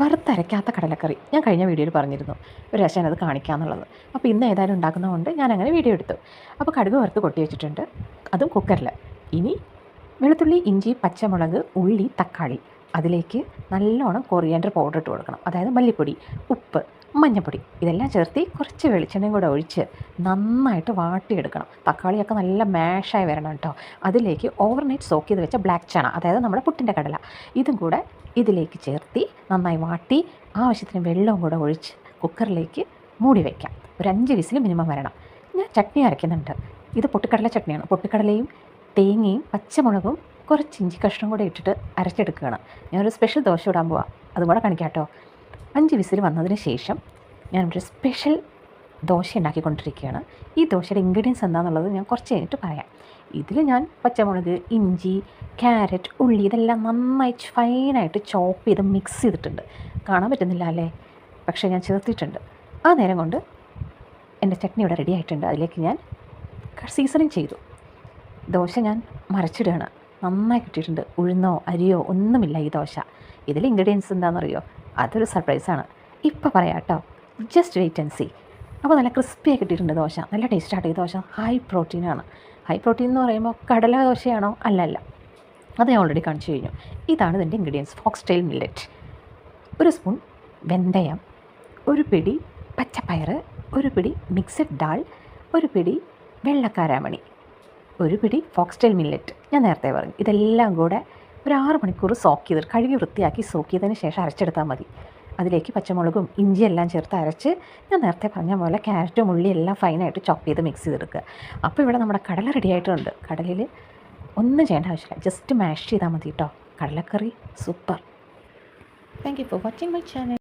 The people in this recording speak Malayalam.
വറുത്തരയ്ക്കാത്ത കടലക്കറി. ഞാൻ കഴിഞ്ഞ വീഡിയോയിൽ പറഞ്ഞിരുന്നു. ഒരു രസം അത് കാണിക്കാമെന്നുള്ളത് അപ്പോൾ ഇന്ന് ഏതായാലും ഉണ്ടാക്കുന്നതുകൊണ്ട് ഞാൻ അങ്ങനെ വീഡിയോ എടുത്തു. അപ്പോൾ കടുക് വറുത്ത് കൊട്ടി വെച്ചിട്ടുണ്ട്. അതും കുക്കറിൽ ഇനി വെളുത്തുള്ളി ഇഞ്ചി പച്ചമുളക് ഉള്ളി തക്കാളി. അതിലേക്ക് നല്ലോണം കൊറിയാൻഡർ പൗഡർ ഇട്ട് കൊടുക്കണം. അതായത് മല്ലിപ്പൊടി ഉപ്പ് മഞ്ഞൾപ്പൊടി ഇതെല്ലാം ചേർത്ത് കുറച്ച് വെളിച്ചെണ്ണയും കൂടെ ഒഴിച്ച് നന്നായിട്ട് വാട്ടിയെടുക്കണം. തക്കാളിയൊക്കെ നല്ല മാഷായി വരണം കേട്ടോ. അതിലേക്ക് ഓവർനൈറ്റ് സോക്ക് ചെയ്ത് വെച്ച ബ്ലാക്ക് ചണ അതായത് നമ്മുടെ പുട്ടിന്റെ കടല. ഇതും കൂടെ ഇതിലേക്ക് ചേർത്തി നന്നായി വാട്ടി ആവശ്യത്തിന് വെള്ളവും കൂടെ ഒഴിച്ച് കുക്കറിലേക്ക് മൂടി വയ്ക്കാം ഒരു അഞ്ച് വിസിൽ മിനിമം വരണം. ഞാൻ ചട്നി അരയ്ക്കുന്നുണ്ട്. ഇത് പൊട്ടിക്കടല ചട്നിയാണ്. പൊട്ടിക്കടലയും തേങ്ങയും പച്ചമുളകും കുറച്ച് ഇഞ്ചി കഷ്ണം കൂടെ ഇട്ടിട്ട് അരച്ചെടുക്കുകയാണ്. ഞാനൊരു സ്പെഷ്യൽ ദോശ ഇടാൻ പോവാം. അതുകൂടെ കാണിക്കാം കേട്ടോ. അഞ്ച് വിസിൽ വന്നതിന് ശേഷം ഞാനൊരു സ്പെഷ്യൽ ദോശ ഉണ്ടാക്കിക്കൊണ്ടിരിക്കുകയാണ്. ഈ ദോശയുടെ ഇൻഗ്രീഡിയൻസ് എന്താണെന്നുള്ളത് ഞാൻ കുറച്ച് കഴിഞ്ഞിട്ട് പറയാം. ഇതിൽ ഞാൻ പച്ചമുളക് ഇഞ്ചി ക്യാരറ്റ് ഉള്ളി ഇതെല്ലാം നന്നായി ഫൈനായിട്ട് ചോപ്പ് ചെയ്ത് മിക്സ് ചെയ്തിട്ടുണ്ട്. കാണാൻ പറ്റുന്നില്ല അല്ലേ? പക്ഷേ ഞാൻ ചേർത്തിട്ടുണ്ട്. ആ നേരം കൊണ്ട് എന്റെ ചട്നി ഇവിടെ റെഡി ആയിട്ടുണ്ട്. അതിലേക്ക് ഞാൻ സീസണിങ് ചെയ്തു. ദോശ ഞാൻ മറച്ചിടുകയാണ്. നന്നായി കിട്ടിയിട്ടുണ്ട്. ഉഴുന്നോ അരിയോ ഒന്നുമില്ല ഈ ദോശ. ഇതിൽ ഇൻഗ്രീഡിയൻസ് എന്താണെന്നറിയോ? അതൊരു സർപ്രൈസാണ് ഇപ്പോൾ പറയാം കേട്ടോ ജസ്റ്റ് വെയിറ്റ് ആൻഡ് സി അപ്പോൾ നല്ല ക്രിസ്പിയായി കിട്ടിയിട്ടുണ്ട് ദോശ. നല്ല ടേസ്റ്റാട്ടോ ഈ ദോശ. ഹൈ പ്രോട്ടീനാണ് ഹൈ പ്രോട്ടീൻ എന്ന് പറയുമ്പോൾ കടല ദോശയാണോ? അല്ല അല്ല. അത് ഞാൻ ഓൾറെഡി കാണിച്ചു കഴിഞ്ഞു. ഇതാണ് ഇതിന്റെ ഇൻഗ്രീഡിയൻസ് ഫോക്സ് ടെയിൽ മില്ലറ്റ് ഒരു സ്പൂൺ വെന്തയം ഒരു പിടി പച്ചപ്പയർ ഒരു പിടി മിക്സഡ് ഡാൾ ഒരു പിടി വെള്ളക്കാരാമണി. ഒരു പിടി ഫോക്സ്റ്റൈൽ മില്ലറ്റ് ഞാൻ നേരത്തെ പറഞ്ഞു ഇതെല്ലാം കൂടെ ഒരു ആറ് മണിക്കൂർ സോക്ക് ചെയ്ത് കഴുകി വൃത്തിയാക്കി സോക്ക് ചെയ്തതിന് ശേഷം അരച്ചെടുത്താൽ മതി. അതിലേക്ക് പച്ചമുളകും ഇഞ്ചിയും എല്ലാം ചേർത്ത് അരച്ച് ഞാൻ നേരത്തെ പറഞ്ഞ പോലെ ക്യാരറ്റും ഉള്ളി എല്ലാം ഫൈനായിട്ട് ചോപ്പ് ചെയ്ത് മിക്സ് ചെയ്തെടുക്കുക. അപ്പോൾ ഇവിടെ നമ്മുടെ കടല റെഡി ആയിട്ടുണ്ട്. കടലിൽ ഒന്നും ചെയ്യേണ്ട ആവശ്യമില്ല. ജസ്റ്റ് മാഷ് ചെയ്താൽ മതി കേട്ടോ കടലക്കറി super thank you for watching my channel